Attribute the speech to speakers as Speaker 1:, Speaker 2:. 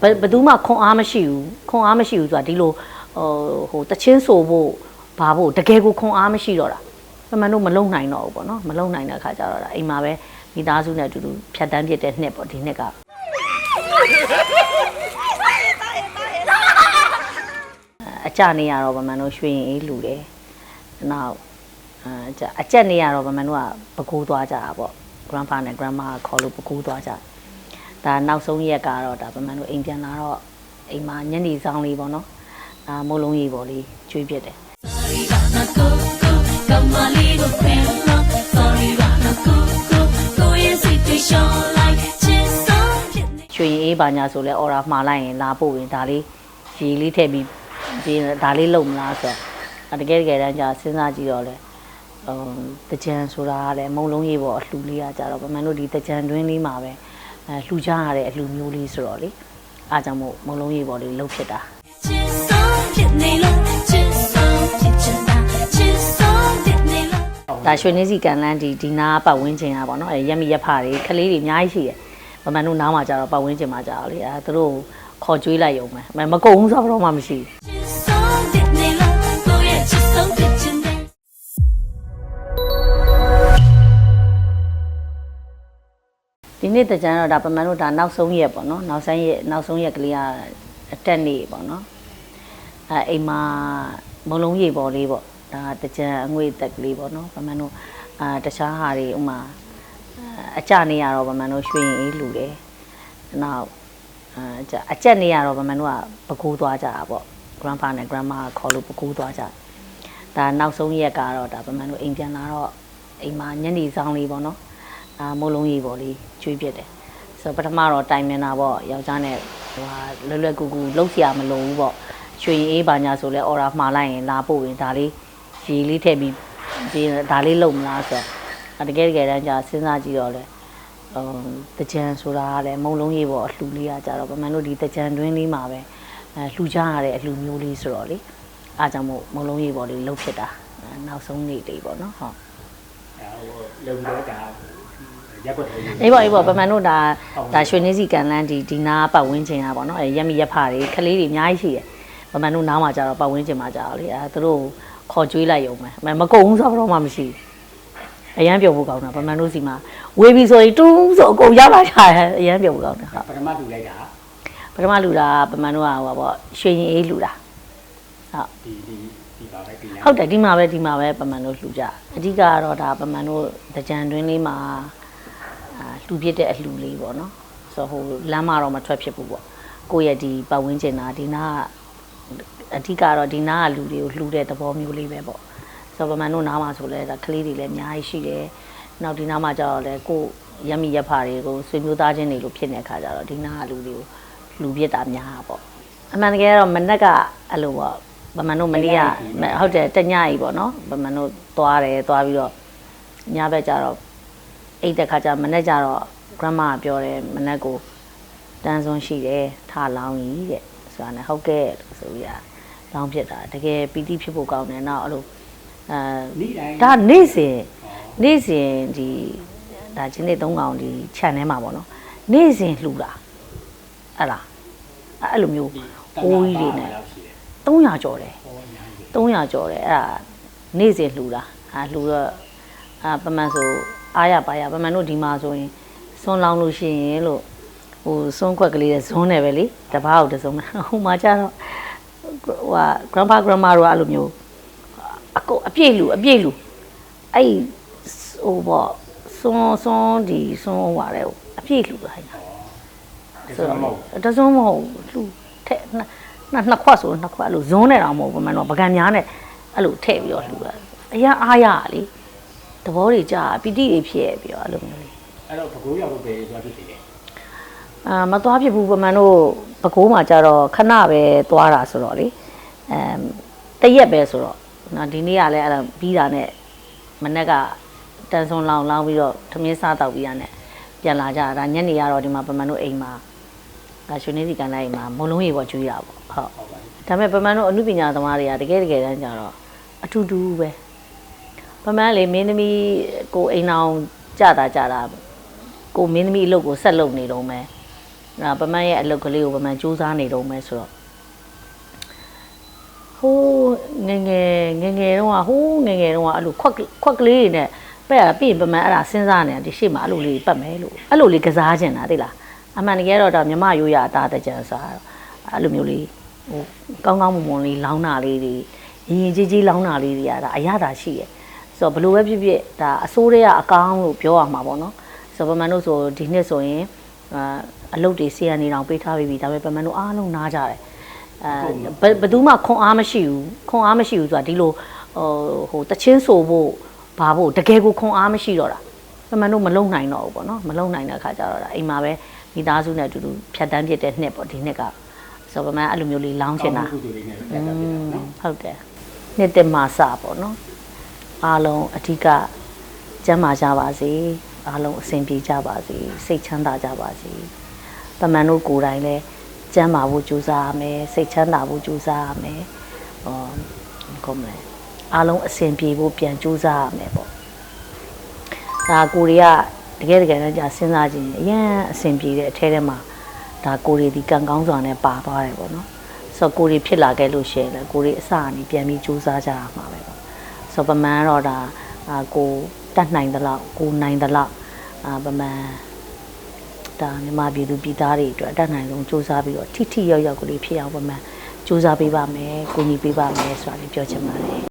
Speaker 1: ဘယ်ဘယ်သူမှခွန်အားမရှိဘူးခွန်အားမရှိဘူးဆိုတာဒီလိုဟိုဟိုတချင်းဆိုဖို့ဘာဖို့တကယ်ကိုခွန်အားမရှိတော့တာပမန်တို့မလုံနိုင်တော့ဘူးပေါ့နော်မလုံနိုင်တဲ့အခါကျတော့ဒါအိမ်မှာပဲမိသားစုနဲ့အတူတူဖြတ်တန်းပြစ်တဲ့နှစ်ပေါ့ဒီနှစ်ကအကြနေရတော့ဗမန်တို့ရွှေရင်အေးလူတယ်။နောက်အကြအကြက်နေရတော့ဗမန်တို့ကပကူးသွားကြတာပေါ့ grandpa နဲ့ grandma ကခေါ်လို့ပကူးသွားကြတယ်။ ဒါနောက်ဆုံးရက်ကတော့ဒါဗမန်တို့အိမ်ပြန်လာတော့အိမ်မှာညနေဆောင်လေးပေါ့နော်။ဒါမိုးလုံးကြီးပေါ့လေးကျွေးပြစ်တယ်
Speaker 2: Sorry, Rana Coco, come a little fella. Sorry, Rana Coco, go and sit to show like just so fit.
Speaker 1: ။ရွှေရင်အေးပါညာဆိုလဲအော်ရာမှားလိုက်ရင်လာပို့ရင်ဒါလေးရေလေးထည့်ပြီးဒီဒါလေးလုံမလားဆိုတော့တကယ်တကယ်တမ်းကျစဉ်းစားကြည့်တော့လေဟိုတကြံဆိုတာကလည်းမုံလုံးကြီးပေါ့အလှူလေးကကြတော့ဗမန်တို့ဒီတကြံတွင်းလေးမှာပဲ အဲလှူကြရတဲ့အလှူမျိုးလေးဆိုတော့လေအားကြောင့်မို့မုံလုံးကြီးပေါ့လေးလှုပ်ဖြစ်တာ
Speaker 2: Just so fit, Nilo. Just so fit, Chanda. Just so fit, Nilo.
Speaker 1: ဒါရွှေနေစီကန်လန်းဒီဒီနာပတ်ဝန်းကျင်อ่ะဗောနော်အဲရက်မီရက်ဖတွေခလေးတွေအများကြီးရှိတယ်ဗမန်တို့နားမှာကြတော့ပတ်ဝန်းကျင်မှာကြတော့လေအဲသူတို့ခေါ်ကြွေးလိုက်ရုံပဲမမကုံဘူးဆိုတော့မှမရှိဘူး ဒီနေ့တကြံတော့ဒါပမန်တို့ဒါနောက်ဆုံးရက်ပေါ့နော်နောက်ဆုံးရက်နောက်ဆုံးရက်ကလေးကအတက်နေပေါ့နော်အဲအိမ်မှာမလုံးရေပေါ်လေးပေါ့ဒါတကြံအငွေတက်ကလေးပေါ့နော်ပမန်တို့အာတခြားဟာတွေဥမာအကြနေရတော့ပမန်တို့ရွှေရင်အေးလူတယ်နောက်အာအကြအကြက်နေရတော့ပမန်တို့ကပကူးသွားကြတာပေါ့ grandpa နဲ့ grandma ကခေါ်လို့ပကူးသွားကြဒါနောက်ဆုံးရက်ကတော့ဒါပမန်တို့အိမ်ပြန်လာတော့အိမ်မှာညနေဆောင်လေးပေါ့နော် အာမိုးလုံးကြီးပေါ့လေးကျွေးပြစ်တယ်ဆိုတော့ပထမတော့တိုင်မင်တာပေါ့ယောက်ျားနဲ့ဟိုဟာလွယ်လွယ်ကူကူလှုပ်ရှားမလို့ဘူးပေါ့ရွှေရင်အေးပါညာဆိုလဲအော်ရာမှားလိုက်ရင်လာပို့ရင်ဒါလေးရေလေးထည့်ပြီးဒီဒါလေးလုံမလားဆိုတော့တကယ်တကယ်တမ်းကျစဉ်းစားကြည့်တော့လေဟိုတကြံဆိုတာကလည်းမုံလုံးကြီးပေါ့အလှူလေးကကြတော့ဗမာတို့ဒီတကြံတွင်းလေးမှာပဲအဲလှူကြရတဲ့အလှူမျိုးလေးဆိုတော့လေအားကြောင့်မို့မုံလုံးကြီးပေါ့လေးလှုပ်ဖြစ်တာအဲနောက်ဆုံးနေ့လေးပေါ့နော်ဟုတ်
Speaker 3: အဲဟိုလုံတော့ဒါ ရက်ွက်တယ်
Speaker 1: အေးပေါ့အေးပေါ့ပမန်တို့ဒါဒါရွှေနေစီကန်လန်းဒီဒီနာပတ်ဝန်းကျင်อ่ะပေါ့နော်အဲရက်မီရက်ဖတွေခလေးတွေအများကြီးရှိတယ်ပမန်တို့နားမှာကြတော့ပတ်ဝန်းကျင်မှာကြတော့လေအဲသူတို့ခေါ်ကြွေးလိုက်ရုံပဲမမကုံဘူးဆိုတော့မှမရှိဘူးအရန်ပြုတ်ဖို့ကောင်းတာပမန်တို့စီမှာဝေးပြီဆိုရင်တူးဆိုအကုန်ရောက်လာကြတယ်အရန်ပြုတ်ဖို့ကောင်းတယ်ဟုတ်
Speaker 3: ပထမတူလိုက်တာ
Speaker 1: ပထမလူတာပမန်တို့ကဟိုပါပေါ့ရွှေရင်အေးလူတာဟုတ်
Speaker 3: ဒီဒီဒီပါပဲဒီလမ်း
Speaker 1: ဟုတ်တယ်ဒီမှာပဲဒီမှာပဲပမန်တို့လှူကြအဓိကကတော့ဒါပမန်တို့တကြံတွင်းလေးမှာအာ လှူပြစ်တဲ့အလှူလေးပေါ့နော်ဆိုတော့ဟိုလမ်းမတော့မထွက်ဖြစ်ဘူးပေါ့ကိုယ့်ရဲ့ဒီပတ်ဝန်းကျင်တာဒီနာကအဓိကတော့ဒီနာကလူတွေကိုလှူတဲ့သဘောမျိုးလေးပဲပေါ့ဆိုတော့ပမန်တို့နားမှာဆိုလဲဒါကလေးတွေလည်းအများကြီးရှိတယ်နောက်ဒီနားမှာကျတော့လဲကိုယ့်ရက်မီရက်ဖတွေကိုဆွေမျိုးသားချင်းတွေလို့ဖြစ်နေတဲ့အခါကျတော့ဒီနာကလူတွေကိုလှူပြစ်တာများတာပေါ့အမှန်တကယ်ကတော့မနက်ကအဲ့လိုပေါ့ပမန်တို့မနေ့ကဟုတ်တယ်တညကြီးပေါ့နော်ပမန်တို့သွားတယ်သွားပြီးတော့ညဘက်ကျတော့ အိတ်တဲ့ခါကျမနေ့ကျတော့ grandma ကပြောတယ်မနေ့ကိုတန်းစွန်းရှိတယ်ထလောင်းကြီးတဲ့ဆိုတာနဲ့ဟုတ်ကဲ့လို့ဆိုပြီးတော့လောင်းဖြစ်တာတကယ်ပီတိဖြစ်ဖို့ကောင်းတယ်နောက်အဲ့လိုအဲ
Speaker 3: နေ့တိုင်း
Speaker 1: ဒါနေ့စဉ်နေ့စဉ်ဒီဒါချင်းနေ့သုံးကောင်ဒီ channel မှာပေါ့နော်နေ့စဉ်လှူတာအဲ့လားအဲ့အဲ့လိုမျိုးအိုးကြီးတွေနဲ့
Speaker 3: လောက်ရှိတယ်
Speaker 1: 300ကျော်တယ်
Speaker 3: ဟောအများကြီး
Speaker 1: 300ကျော်တယ်အဲ့ဒါနေ့စဉ်လှူတာအာလှူတော့အာပမန်ဆို အားရပါရပမန်တို့ဒီမှာဆိုရင်စွန်းလောင်းလို့ရှိရင်လို့ဟိုစွန်းခွက်ကလေးနဲ့ဇွန်းနေပဲလေတပားဟုတ်တစုံဟိုမှာကျတော့ဟိုဟာ grandpa grandma တို့ကအဲ့လိုမျိုးအကုအပြည့်လူအပြည့်လူအဲ့ဟိုပေါ့စွန်းစွန်းဒီစွန်းဟွာတယ်အပြည့်လူလိုက်တာ
Speaker 3: ဒီဆိုမဟုတ်
Speaker 1: တစုံမဟုတ်ဘူးလူထက်နှစ်နှစ်နှစ်ခွက်ဆိုနှစ်ခွက်အဲ့လိုဇွန်းနေတာမဟုတ်ဘူးမန်တော့ပကံများနဲ့အဲ့လိုထည့်ပြီးတော့လှူတာအရာအားရလေ သဘောတွေကြာပီတိတွေဖြစ်ရပြီးတော့အဲ့လိုမျိုးလေ
Speaker 3: အဲ့တော့ဘကိုးရောက်တော့ပဲသွားဖြစ်တယ်
Speaker 1: အာမသွားဖြစ်ဘူးပမန်တို့ပကိုးမှာကြတော့ခဏပဲသွားတာဆိုတော့လေအမ်တရက်ပဲဆိုတော့နော်ဒီနေ့ကလည်းအဲ့ဒါပြီးတာနဲ့မနေ့ကတန်ဆွန်လောင်လောင်းပြီးတော့သမင်းစားတော့ပြီးရနဲ့ပြန်လာကြတာဒါညနေရတော့ဒီမှာပမန်တို့အိမ်မှာဒါရွှေနေစီကန်လိုက်အိမ်မှာမုံလုံးရေပေါ်ကျွေးတာပေါ့ဟုတ်
Speaker 3: ဟုတ်ပါဘူး
Speaker 1: ဒါပေမဲ့ပမန်တို့အမှုပညာသမားတွေကတကယ်တကယ်တမ်းကျတော့အထူးတူပဲ ပမန်လေမင်းသမီးကိုအိမ်အောင်ကြတာကြတာကိုမင်းသမီးအလုပ်ကိုဆက်လုပ်နေတော့မယ်ဒါပမန်ရဲ့အလုပ်ကလေးကိုပမန်စူးစမ်းနေတော့မယ်ဆိုတော့ဟိုးငယ်ငယ်ငယ်ငယ်တော့ဟိုးငယ်ငယ်တော့အဲ့လိုခွက်ခွက်ကလေးတွေနဲ့ပက်ရပြီးရင်ပမန်အဲ့ဒါစဉ်းစားနေတာဒီရှေ့မှာအဲ့လိုလေးပတ်မယ်လို့အဲ့လိုလေးကစားချင်တာသိလားအမှန်တကယ်တော့ဒါမြမရိုးရအသားတကြံစားတော့အဲ့လိုမျိုးလေးဟိုကောင်းကောင်းမွန်မွန်လေးလောင်းတာလေးတွေရင်ရင်ကြီးကြီးလောင်းတာလေးတွေကဒါအရသာရှိရဲ့ ဆိုတော့ဘလို့ပဲဖြစ်ဖြစ်ဒါအစိုးရကအကောင်းလို့ပြောရမှာပေါ့နော်ဆိုတော့ပမန်တို့ဆိုဒီနှစ်ဆိုရင်အာအလုပ်တွေစီရနေအောင်ပေးထားပြီးပြီဒါပေမဲ့ပမန်တို့အားလုံးနားကြတယ်အဲဘယ်ဘယ်သူမှခွန်အားမရှိဘူးခွန်အားမရှိဘူးဆိုတာဒီလိုဟိုဟိုတချင်းဆိုဖို့ဘာဖို့တကယ်ကိုခွန်အားမရှိတော့တာပမန်တို့မလုံနိုင်တော့ဘူးပေါ့နော်မလုံနိုင်တဲ့အခါကျတော့ဒါအိမ်မှာပဲမိသားစုနဲ့အတူတူဖြတ်တန်းပြစ်တဲ့နှစ်ပေါ့ဒီနှစ်ကဆိုပမန်အဲ့လိုမျိုးလေးလောင်းချင်တာ
Speaker 3: ကုသိုလ်လေးနဲ့
Speaker 1: อื
Speaker 3: တက်တာဖြစ်
Speaker 1: ม
Speaker 3: နော်
Speaker 1: ဟုတ်တယ်နှစ်သက်မှာစပေါ့နော် အားလုံးအဓိကကျမ်းမာကြပါစေအားလုံးအဆင်ပြေကြပါစေစိတ်ချမ်းသာကြပါစေပမန်တို့ကိုယ်တိုင်လည်းကျမ်းမာဖို့ကြိုးစားရမယ်စိတ်ချမ်းသာဖို့ကြိုးစားရမယ်ဟောကောမလဲအားလုံးအဆင်ပြေဖို့ပြန်ကြိုးစားရမယ်ပေါ့ဒါကိုရီးယားတကယ်တကယ်တော့ကြာစဉ်းစားကြည့်ရင်အရင်အဆင်ပြေတဲ့အထဲထဲမှာဒါကိုရီးဒီကံကောင်းစွာနဲ့ပါသွားတယ်ပေါ့နော်ဆိုတော့ကိုရီဖြစ်လာခဲ့လို့ရှိရင်လည်းကိုရီအစအနေပြန်ပြီးစူးစမ်းကြရမှာပဲပေါ့ ဆိုတော့ပမန်တော့ဒါအာကိုတတ်နိုင်သလောက်ကိုနိုင်သလောက်အာပမန်ဒါမြန်မာပြည်သူပြည်သားတွေအတွက်အတတ်နိုင်ဆုံးစူးစမ်းပြီးတော့ထိထိရောက်ရောက်ကလေးဖြစ်အောင်ပမန်စူးစမ်းပေးပါမယ်ကိုညီပေးပါမယ်ဆိုတာလေးပြောချင်ပါတယ်